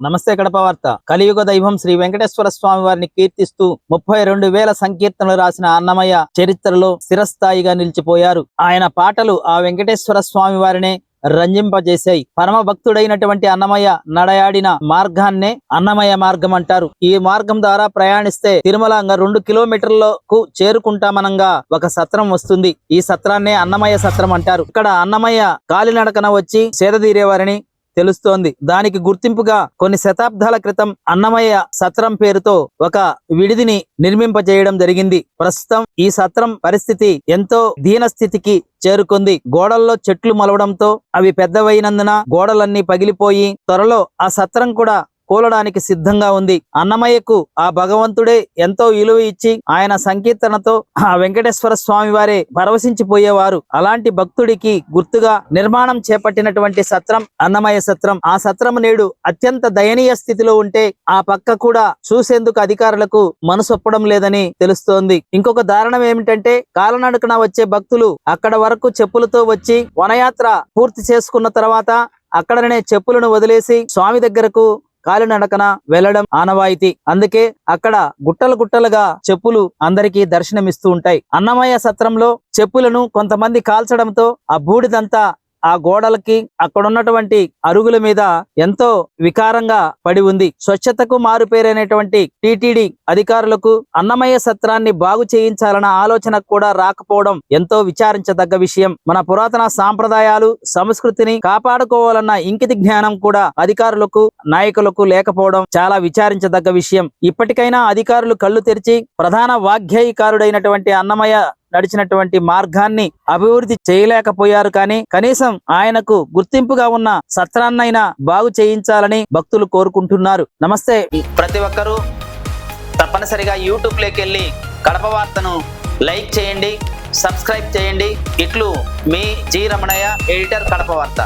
నమస్తే కడప వార్త. కలియుగ దైవం శ్రీ వెంకటేశ్వర స్వామి వారిని కీర్తిస్తూ ముప్పై రెండు వేల సంకీర్తనలు రాసిన అన్నమయ్య చరిత్రలో స్థిరస్థాయిగా నిలిచిపోయారు. ఆయన పాటలు ఆ వెంకటేశ్వర స్వామి వారినే రంజింపజేశాయి. పరమ భక్తుడైనటువంటి అన్నమయ్య నడయాడిన మార్గాన్నే అన్నమయ్య మార్గం అంటారు. ఈ మార్గం ద్వారా ప్రయాణిస్తే తిరుమల రెండు కిలోమీటర్లకు చేరుకుంటామనంగా ఒక సత్రం వస్తుంది. ఈ సత్రాన్నే అన్నమయ్య సత్రం అంటారు. ఇక్కడ అన్నమయ్య కాలినడకన వచ్చి సేదతీరేవారని తెలుస్తోంది. దానికి గుర్తింపుగా కొన్ని శతాబ్దాల క్రితం అన్నమయ్య సత్రం పేరుతో ఒక విడిదిని నిర్మింపజేయడం జరిగింది. ప్రస్తుతం ఈ సత్రం పరిస్థితి ఎంతో దీన స్థితికి చేరుకుంది. గోడల్లో చెట్లు మలవడంతో అవి పెద్దవైనందున గోడలన్నీ పగిలిపోయి త్వరలో ఆ సత్రం కూడా కూలడానికి సిద్ధంగా ఉంది. అన్నమయ్యకు ఆ భగవంతుడే ఎంతో విలువ ఇచ్చి ఆయన సంకీర్తనతో ఆ వెంకటేశ్వర స్వామి వారే పరవశించిపోయేవారు. అలాంటి భక్తుడికి గుర్తుగా నిర్మాణం చేపట్టినటువంటి సత్రం అన్నమయ్య సత్రం. ఆ సత్రం నేడు అత్యంత దయనీయ స్థితిలో ఉంటే ఆ పక్క కూడా చూసేందుకు అధికారులకు మనసొప్పడం లేదని తెలుస్తోంది. ఇంకొక దారుణం ఏమిటంటే కాలనడకన వచ్చే భక్తులు అక్కడ వరకు చెప్పులతో వచ్చి వనయాత్ర పూర్తి చేసుకున్న తర్వాత అక్కడనే చెప్పులను వదిలేసి స్వామి దగ్గరకు కాలినడకన వెళ్ళడం ఆనవాయితీ. అందుకే అక్కడ గుట్టలు గుట్టలుగా చెప్పులు అందరికీ దర్శనమిస్తూ ఉంటాయి. అన్నమయ్య సత్రంలో చెప్పులను కొంతమంది కాల్చడంతో ఆ బూడిదంతా ఆ గోడలకి అక్కడ ఉన్నటువంటి అరుగుల మీద ఎంతో వికారంగా పడి ఉంది. స్వచ్ఛతకు మారుపేరైనటువంటి టిటిడి అధికారులకు అన్నమయ్య సత్రాన్ని బాగు చేయించాలన్న ఆలోచన కూడా రాకపోవడం ఎంతో విచారించదగ్గ విషయం. మన పురాతన సాంప్రదాయాలు సంస్కృతిని కాపాడుకోవాలన్న ఇంకితి జ్ఞానం కూడా అధికారులకు నాయకులకు లేకపోవడం చాలా విచారించదగ్గ విషయం. ఇప్పటికైనా అధికారులు కళ్ళు తెరిచి ప్రధాన వాగ్యాయకారుడైనటువంటి అన్నమయ్య నడిచినటువంటి మార్గాన్ని అభివృద్ధి చేయలేకపోయారు కానీ కనీసం ఆయనకు గుర్తింపుగా ఉన్న సత్రాన్నైనా బాగు చేయించాలని భక్తులు కోరుకుంటున్నారు. నమస్తే. ప్రతి ఒక్కరూ తప్పనిసరిగా యూట్యూబ్లోకి వెళ్ళి కడప వార్తను లైక్ చేయండి సబ్స్క్రైబ్ చేయండి. ఇట్లు మీ జి రమణయ్య ఎడిటర్ కడప వార్త.